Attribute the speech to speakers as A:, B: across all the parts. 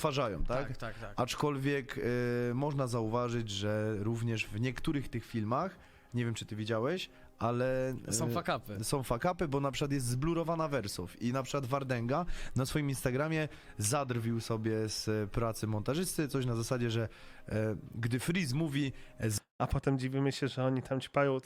A: odtwarzają, tak?
B: Tak, tak, tak.
A: Aczkolwiek y, można zauważyć, że również w niektórych tych filmach, nie wiem czy ty widziałeś, ale y,
B: Są fakapy.
A: są fakapy, bo na przykład jest zblurowana wersów i na przykład Wardenga na swoim Instagramie zadrwił sobie z pracy montażysty, coś na zasadzie, że e, gdy Freeze mówi
C: A potem dziwimy się, że oni tam ćpają.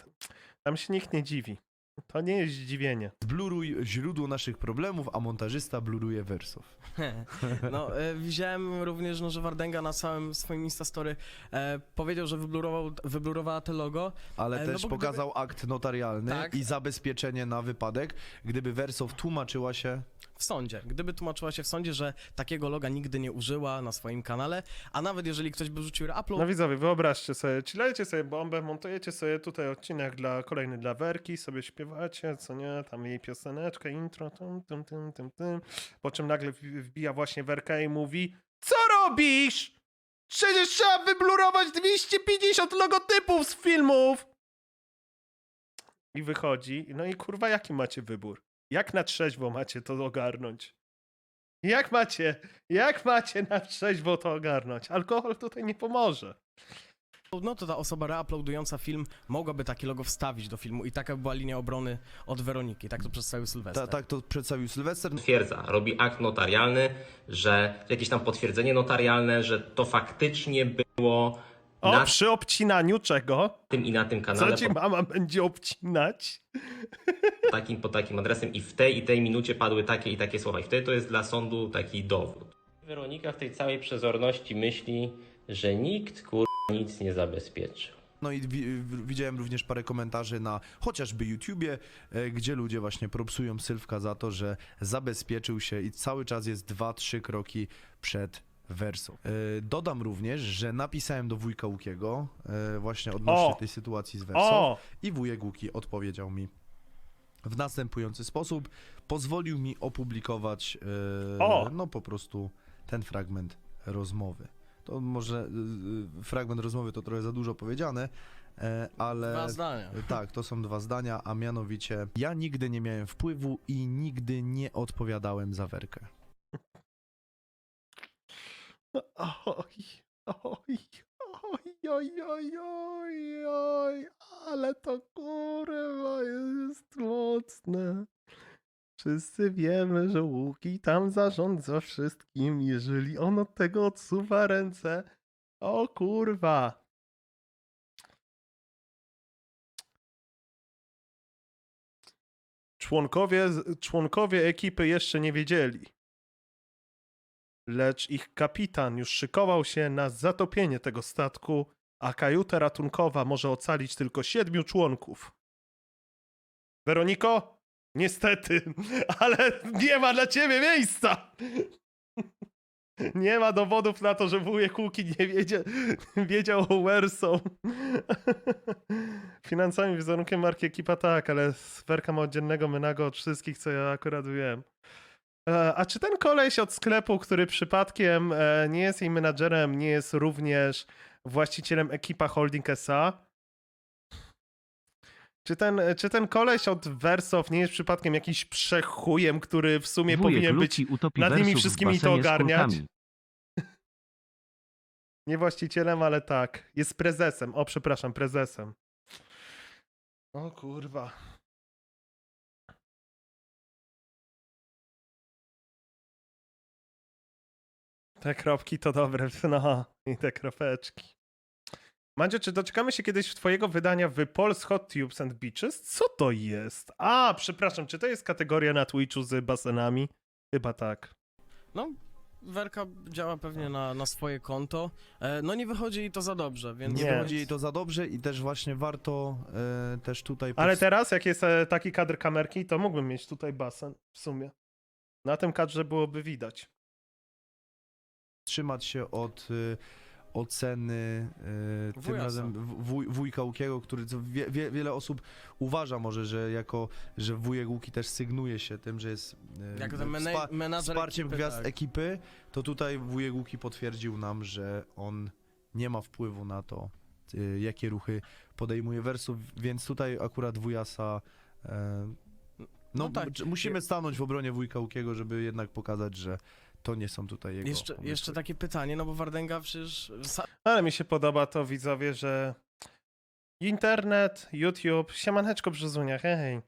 C: Tam się nikt nie dziwi. To nie jest zdziwienie.
A: zbluruj źródło naszych problemów, a montażysta bluruje wersów.
B: No, e, widziałem również, no, że Wardenga na całym swoim Instastory e, powiedział, że wyblurował, wyblurowała te logo.
A: Ale
B: E, no
A: też
B: bo
A: pokazał akt notarialny
B: Tak.
A: i zabezpieczenie na wypadek, gdyby Wersow tłumaczyła się
B: w sądzie. Gdyby tłumaczyła się w sądzie, że takiego loga nigdy nie użyła na swoim kanale, a nawet jeżeli ktoś by rzucił reupload,
C: No widzowie, wyobraźcie sobie, chillajcie sobie bombę, montujecie sobie tutaj odcinek dla kolejny dla Werki, sobie śpiewacie, co nie, tam jej pioseneczkę, intro, tum, tum, tum, tum, tum. Po czym nagle wbija właśnie Werka i mówi Co robisz? Przecież trzeba wyblurować 250 logotypów z filmów! I wychodzi, no i kurwa, jaki macie wybór? Jak na trzeźwo macie to ogarnąć? Jak macie, jak macie na trzeźwo to ogarnąć? Alkohol tutaj nie pomoże.
B: no to ta osoba reuploadująca film mogłaby takie logo wstawić do filmu i taka by była linia obrony od Weroniki. Tak to przedstawił Sylwester.
A: Ta, tak to przedstawił Sylwester.
D: potwierdza, robi akt notarialny, że jakieś tam potwierdzenie notarialne, że to faktycznie było
C: O,
D: na
C: przy obcinaniu czego?
D: tym i na tym
C: Co
D: kanale
C: ci mama będzie obcinać?
D: takim, pod takim adresem i w tej i tej minucie padły takie i takie słowa. I wtedy to jest dla sądu taki dowód. Weronika w tej całej przezorności myśli, że nikt kur... nic nie zabezpieczył.
A: No i wi- w- widziałem również parę komentarzy na chociażby YouTubie, e, gdzie ludzie właśnie propsują Sylwka za to, że zabezpieczył się i cały czas jest dwa, trzy kroki przed wersą. E, Dodam również, że napisałem do wujka Łukiego e, właśnie odnośnie
C: O!
A: tej sytuacji z wersą
C: O!
A: i wujek Łuki odpowiedział mi w następujący sposób. Pozwolił mi opublikować e,
C: O!
A: no po prostu ten fragment rozmowy. To może y, y, fragment rozmowy to trochę za dużo powiedziane, e, ale
B: Dwa zdania.
A: tak, to są dwa zdania, a mianowicie ja nigdy nie miałem wpływu i nigdy nie odpowiadałem za werkę.
C: Oj, oj, oj, oj, oj, oj, oj, ale to kurwa jest mocne. Wszyscy wiemy, że Łuki tam zarządza wszystkim, jeżeli on od tego odsuwa ręce. O kurwa. Członkowie, członkowie ekipy jeszcze nie wiedzieli. Lecz ich kapitan już szykował się na zatopienie tego statku, a kajuta ratunkowa może ocalić tylko siedmiu członków. Weroniko? Niestety, ale nie ma dla ciebie miejsca! Nie ma dowodów na to, że wujek Łuki nie wiedzie, wiedział o Werso. Finansami, wizerunkiem marki ekipa tak, ale Werka ma oddzielnego menago od wszystkich, co ja akurat wiem. E, A czy ten koleś od sklepu, który przypadkiem e, nie jest jej menadżerem, nie jest również właścicielem ekipa Holding SA? Czy ten, czy ten koleś od Wersow nie jest przypadkiem jakiś przechujem, który w sumie
E: Wujek
C: powinien być nad nimi wszystkimi to ogarniać? nie właścicielem, ale tak, jest prezesem. O, przepraszam, prezesem. O kurwa. Te kropki to dobre, no i te kropeczki. Mandzio, czy doczekamy się kiedyś twojego wydania w Pol's Hot Tubes and Beaches? Co to jest? A, przepraszam, czy to jest kategoria na Twitchu z basenami? Chyba tak.
B: No, Werka działa pewnie na, na swoje konto. E, no nie wychodzi jej to za dobrze, więc...
A: Nie
C: Nie.
A: wychodzi jej to za dobrze i też właśnie warto e, też tutaj
C: Ale teraz, jak jest e, taki kadr kamerki, to mógłbym mieć tutaj basen w sumie. Na tym kadrze byłoby widać.
A: Wstrzymać się od y, oceny y, tym
B: Wujasa.
A: razem wuj, wujka Łukiego, który wie, wie, wiele osób uważa może, że jako, że wujek Łuki też sygnuje się tym, że jest y,
B: Jako mena-
A: wsparciem
B: ekipy,
A: gwiazd
B: tak.
A: ekipy, to tutaj wujek Łuki potwierdził nam, że on nie ma wpływu na to, jakie ruchy podejmuje wersów, więc tutaj akurat wujasa e, no,
B: No tak.
A: musimy stanąć w obronie wujka Łukiego, żeby jednak pokazać, że to nie są tutaj jego
B: Jeszcze,
A: pomysły.
B: jeszcze takie pytanie, no bo Wardenga przecież sa-
C: Ale mi się podoba to, widzowie, że internet, YouTube, siemaneczko brzozunia, hej, hej.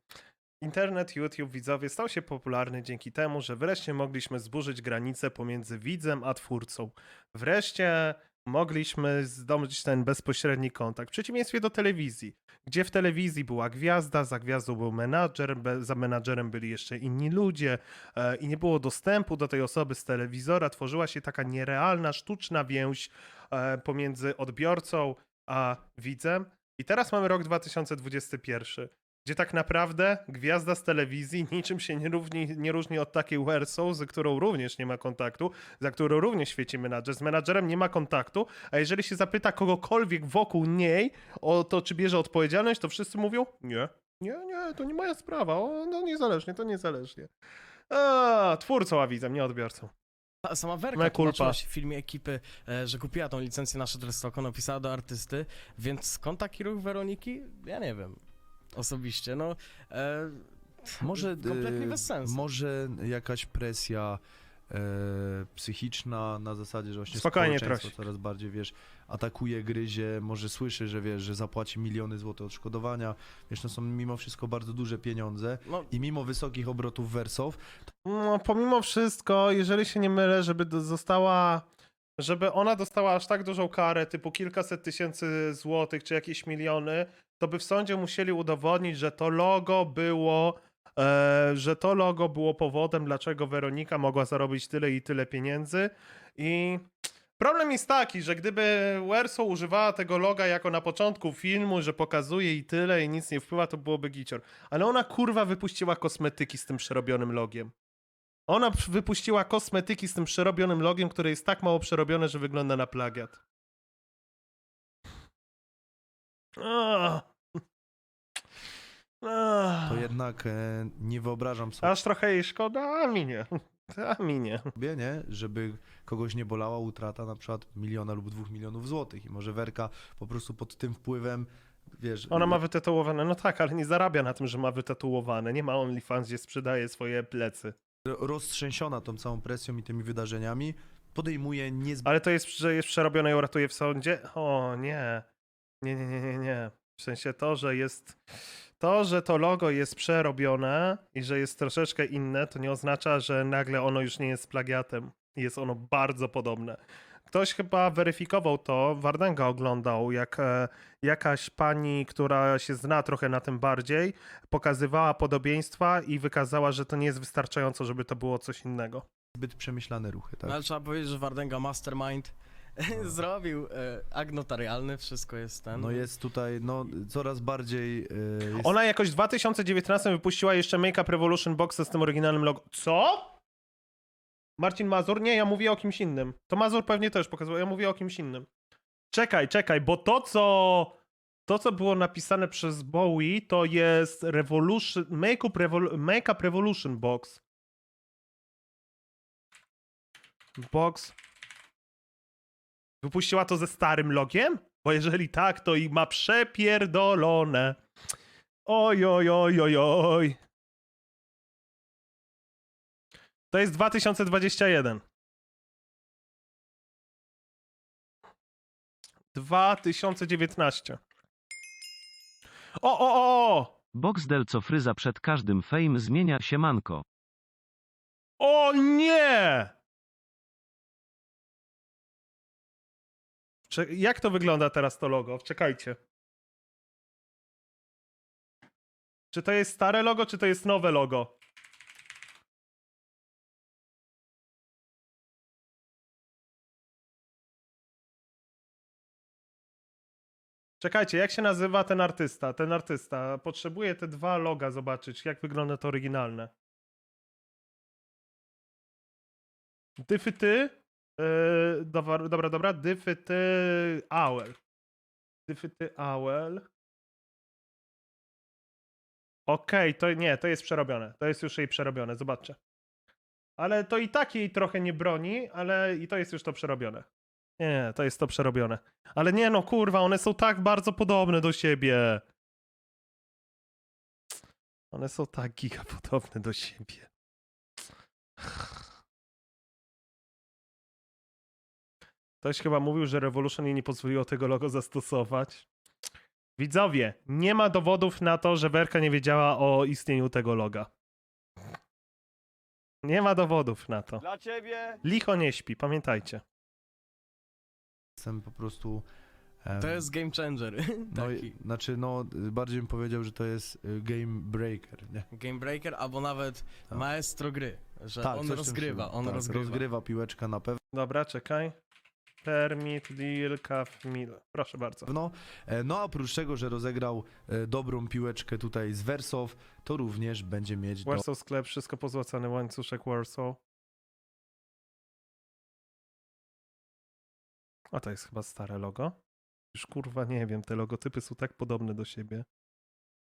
C: Internet, YouTube, widzowie stał się popularny dzięki temu, że wreszcie mogliśmy zburzyć granicę pomiędzy widzem a twórcą. Wreszcie mogliśmy zdobyć ten bezpośredni kontakt. W przeciwieństwie do telewizji, gdzie w telewizji była gwiazda, za gwiazdą był menadżer, za menadżerem byli jeszcze inni ludzie e, i nie było dostępu do tej osoby z telewizora. Tworzyła się taka nierealna, sztuczna więź e, pomiędzy odbiorcą a widzem. I teraz mamy rok 2021, gdzie tak naprawdę gwiazda z telewizji niczym się nie, równi, nie różni od takiej Wersow, z którą również nie ma kontaktu, za którą również świeci menadżer. Z menadżerem nie ma kontaktu, a jeżeli się zapyta kogokolwiek wokół niej o to, czy bierze odpowiedzialność, to wszyscy mówią, nie, nie, nie, to nie moja sprawa, o, no niezależnie, to niezależnie. A, twórcą, a widzem, nie odbiorcą.
B: sa- sama Werka tłumaczyła się w filmie ekipy, e, że kupiła tą licencję na Shutterstocka, napisała do artysty, więc skąd taki ruch Weroniki? Ja nie wiem. Osobiście, no... E,
A: Może,
B: kompletnie
A: e,
B: bez sensu.
A: Może jakaś presja e, psychiczna na zasadzie, że właśnie
C: Spokojnie,
A: społeczeństwo
C: prosi.
A: coraz bardziej, wiesz, atakuje, gryzie, może słyszy, że wiesz, że zapłaci miliony złotych odszkodowania, wiesz, to są mimo wszystko bardzo duże pieniądze
B: no,
A: i mimo wysokich obrotów Wersow,
C: No, pomimo wszystko, jeżeli się nie mylę, żeby do- została. Żeby ona dostała aż tak dużą karę, typu kilkaset tysięcy złotych czy jakieś miliony, to by w sądzie musieli udowodnić, że to logo było. E, że to logo było powodem, dlaczego Weronika mogła zarobić tyle i tyle pieniędzy. I problem jest taki, że gdyby Werso używała tego loga jako na początku filmu, że pokazuje i tyle i nic nie wpływa, to byłoby gicior. Ale ona kurwa wypuściła kosmetyki z tym przerobionym logiem. Ona wypuściła kosmetyki z tym przerobionym logiem, które jest tak mało przerobione, że wygląda na plagiat.
A: To jednak e, nie wyobrażam sobie,
C: Aż trochę jej szkoda, a mi nie. A mi nie.
A: nie, żeby kogoś nie bolała utrata na przykład miliona lub dwóch milionów złotych i może Werka po prostu pod tym wpływem, wiesz...
C: Ona ma wytatuowane, no tak, ale nie zarabia na tym, że ma wytatuowane. Nie ma OnlyFans, gdzie sprzedaje swoje plecy.
A: Roztrzęsiona tą całą presją i tymi wydarzeniami, podejmuje niezbyt
C: Ale to jest, że jest przerobione i uratuje w sądzie? O nie. Nie, nie, nie, nie, nie. W sensie to, że jest. To, że to logo jest przerobione i że jest troszeczkę inne, to nie oznacza, że nagle ono już nie jest plagiatem. Jest ono bardzo podobne. Ktoś chyba weryfikował to, Wardenga oglądał, jak e, jakaś pani, która się zna trochę na tym bardziej, pokazywała podobieństwa i wykazała, że to nie jest wystarczająco, żeby to było coś innego.
A: przemyślane ruchy, tak?
B: no, ale trzeba powiedzieć, że Wardenga Mastermind zrobił e, akt notarialny, wszystko jest ten.
A: No jest tutaj, no coraz bardziej e, jest
C: Ona jakoś w 2019 wypuściła jeszcze Make Up Revolution Box z tym oryginalnym logo. Co? Marcin Mazur? Nie, ja mówię o kimś innym. To Mazur pewnie też pokazywał, ja mówię o kimś innym. Czekaj, czekaj, bo to co... To, co było napisane przez Bowie, to jest Revolution, Make Up, Revol, Make Up Revolution Box. Box. Wypuściła to ze starym logiem? Bo jeżeli tak, to i ma przepierdolone. Oj, oj, oj, oj, oj. To jest 2021. 2019. O, o, o! o!
E: Boxdel co fryza przed każdym fame zmienia siemanko.
C: O nie! Cze- jak to wygląda teraz to logo? Czekajcie. Czy to jest stare logo, czy to jest nowe logo? Czekajcie, jak się nazywa ten artysta? Ten artysta. Potrzebuję te dwa loga zobaczyć, jak wygląda to oryginalne. Dyfyty. Yy, dobra, dobra, dobra. Dyfyty Owl. Dyfyty Owl. Okej, to nie, to jest przerobione. To jest już jej przerobione, zobaczcie. Ale to i tak jej trochę nie broni, ale i to jest już to przerobione. Nie, nie, to jest to przerobione. Ale nie no, kurwa, one są tak bardzo podobne do siebie. One są tak giga podobne do siebie. Ktoś chyba mówił, że Revolution jej nie pozwoliło tego logo zastosować. Widzowie, nie ma dowodów na to, że Werka nie wiedziała o istnieniu tego loga. Nie ma dowodów na to.
F: Dla ciebie
C: Licho nie śpi, pamiętajcie.
A: Jestem po prostu... em,
B: To jest game changer.
A: No,
B: Taki.
A: i- znaczy, no, bardziej bym powiedział, że to jest y, game breaker, nie?
B: Game breaker albo nawet
A: Tak.
B: maestro gry. Że
A: Tak,
B: on rozgrywa, on
A: tak,
B: rozgrywa.
A: rozgrywa piłeczkę na
C: Dobra, czekaj. Permit, deal, calf, mil. Proszę bardzo.
A: pewno. E, No a oprócz tego, że rozegrał e, dobrą piłeczkę tutaj z Wersow, to również będzie mieć do...
C: Warsaw sklep, wszystko pozłacane, łańcuszek Warsaw. A to jest chyba stare logo. Już kurwa nie wiem, te logotypy są tak podobne do siebie.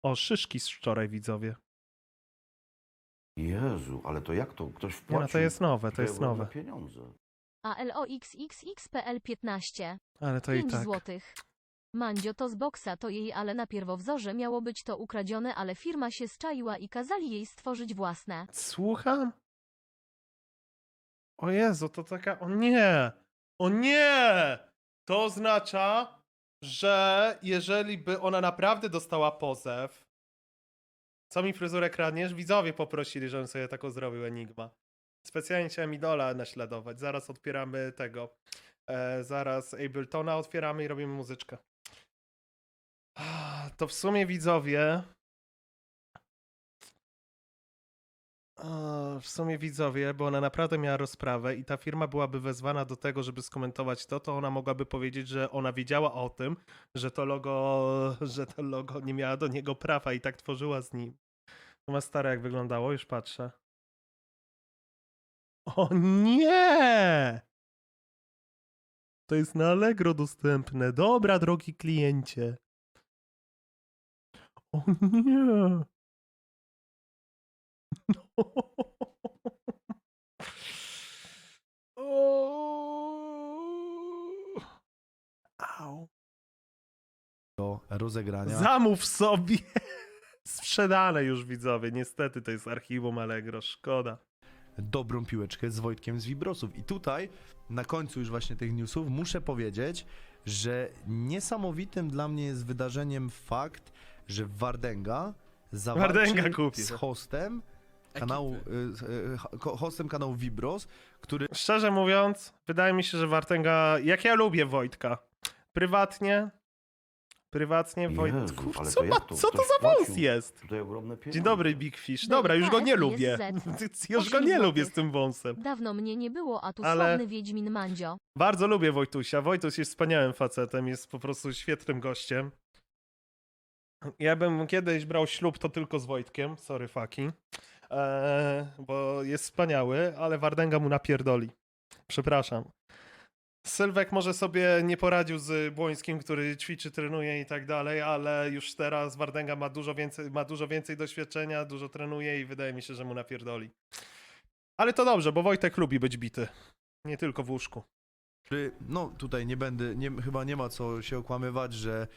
C: O, szyszki z wczoraj widzowie.
G: Jezu, ale to jak to? Ktoś
C: Nie
G: wpłacił?
C: no, to jest nowe, to jest nowe.
G: pieniądze.
H: ALOXXXPL 15.
C: Ale to i
H: 5
C: tak.
H: złotych. Mandzio to z boksa to jej, ale na pierwowzorze miało być to ukradzione, ale firma się zczaiła i kazali jej stworzyć własne.
C: Słucham? O Jezu, to taka... O nie! O nie! To oznacza, że jeżeli by ona naprawdę dostała pozew, co mi fryzurę kradniesz? Widzowie poprosili, żebym sobie taką zrobił Enigma. Specjalnie chciałem idola naśladować. Zaraz odpieramy tego. E, zaraz Abletona otwieramy i robimy muzyczkę. To w sumie widzowie... W sumie widzowie, bo ona naprawdę miała rozprawę i ta firma byłaby wezwana do tego, żeby skomentować to, to ona mogłaby powiedzieć, że ona wiedziała o tym, że to logo, że to logo nie miała do niego prawa i tak tworzyła z nim. To ma stare jak wyglądało, już patrzę. O nie! To jest na Allegro dostępne. Dobra, drogi kliencie. O nie! O.
A: rozegrania.
C: Zamów sobie! Sprzedane już widzowie. Niestety to jest archiwum Allegro. Szkoda.
A: dobrą piłeczkę z Wojtkiem z Wibrosów. I tutaj, na końcu już właśnie tych newsów, muszę powiedzieć, że niesamowitym dla mnie jest wydarzeniem fakt, że Wardenga zawalczył z hostem kanału, y, y, hostem kanału Vibros, który
C: Szczerze mówiąc, wydaje mi się, że Wartenga. Jak ja lubię Wojtka. Prywatnie. Prywatnie Wojt.
G: Jezu, ale
C: co,
G: to
C: ma,
G: jak to?
C: co to
G: Ktoś
C: za wąs
G: wpłacił?
C: jest?
G: Tutaj ogromne pieniądze.
C: Dzień dobry, Big Fish. Dobra, już go nie lubię. Już go nie lubię z tym wąsem.
H: Dawno mnie nie było, a tu
C: Ale-
H: sławny Wiedźmin Mandzio.
C: Bardzo lubię Wojtusia. Wojtus jest wspaniałym facetem, jest po prostu świetnym gościem. Ja bym kiedyś brał ślub to tylko z Wojtkiem, sorry faki, eee, bo jest wspaniały, ale Wardenga mu napierdoli. Przepraszam. Sylwek może sobie nie poradził z Błońskim, który ćwiczy, trenuje i tak dalej, ale już teraz Wardenga ma dużo więcej, ma dużo więcej doświadczenia, dużo trenuje i wydaje mi się, że mu napierdoli. Ale to dobrze, bo Wojtek lubi być bity. Nie tylko w łóżku.
A: no tutaj nie będę, nie, chyba nie ma co się okłamywać, że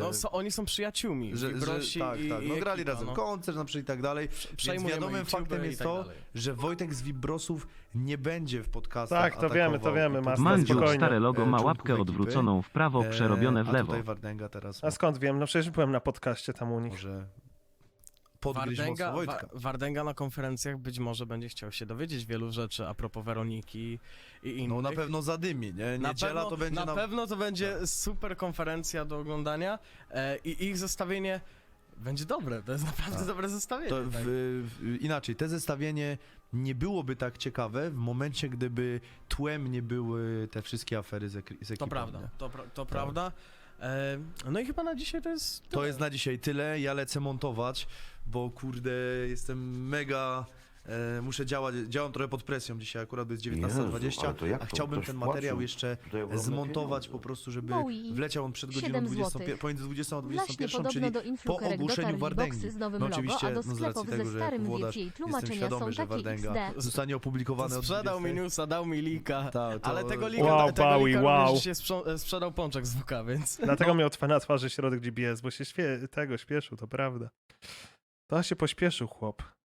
B: No, so, oni są przyjaciółmi.
A: że, że tak,
B: i,
A: tak,
B: i
A: no grali
B: ekipa,
A: razem
B: no.
A: koncert na przykład i tak dalej, więc
B: Przejmujemy
A: wiadomym faktem
B: i
A: jest
B: tak
A: to,
B: dalej.
A: że Wojtek z Vibrosów nie będzie w podcastach
C: Tak, to wiemy, to
A: atakował
C: wiemy,
A: i
C: Master,
E: Mandziu,
C: spokojnie.
E: stare logo ma
A: E,
E: łapkę
A: członków
E: odwróconą w prawo,
A: E,
E: przerobione w
A: A
E: lewo.
A: tutaj Wardenga teraz
C: A skąd wiem? No przecież byłem na podcaście tam u nich.
A: może podgryźć
B: Wardenga,
A: mocno Wojtka.
B: Wa- Wardenga na konferencjach być może będzie chciał się dowiedzieć wielu rzeczy a propos Weroniki i innych.
A: No na pewno zadymi, nie?
B: Na
A: Niedziela
B: pewno,
A: to będzie
B: na
A: nam...
B: pewno to będzie super konferencja do oglądania e, i ich zestawienie będzie dobre. To jest naprawdę
A: Tak.
B: dobre zestawienie.
A: To w,
B: tak.
A: w, inaczej, te zestawienie nie byłoby tak ciekawe w momencie, gdyby tłem nie były te wszystkie afery z, ek- z ekipą.
B: To prawda,
A: nie?
B: to, pra- to prawda. E, no i chyba na dzisiaj to jest.
A: To
B: tyle.
A: jest na dzisiaj tyle. Ja lecę montować, bo kurde, jestem mega. E, muszę działać, działam trochę pod presją dzisiaj, akurat jest
G: Jezu,
A: 19.20,
G: ale to jak
A: a chciałbym ten materiał jeszcze zmontować
G: pieniądze.
A: po prostu, żeby
H: Bowie.
A: wleciał on przed godziną
H: 7
A: 20,
H: złotych.
A: pomiędzy 20 a
H: Właśnie
A: 21,
H: podobno
A: czyli
H: do influkerek
A: ogłoszeniu Wardęgi.
H: boksy z nowym
A: No
H: logo,
A: oczywiście,
H: a do
A: no z racji tego, że
H: starym
A: włodarz jestem
H: tłumaczenia
A: świadomy, że Wardęga zostanie opublikowane od
B: Sprzedał
A: 20.
B: mi newsa, dał mi lika.
A: Ta, to-
B: Ale tego lika,
C: Wow,
B: tego
C: Bowie,
B: lika
C: wow.
B: się sprzedał pączek z WK, więc.
C: Dlatego miał twa- na twarzy środek GBS, bo się tego śpieszył, to prawda. To się pośpieszył chłop.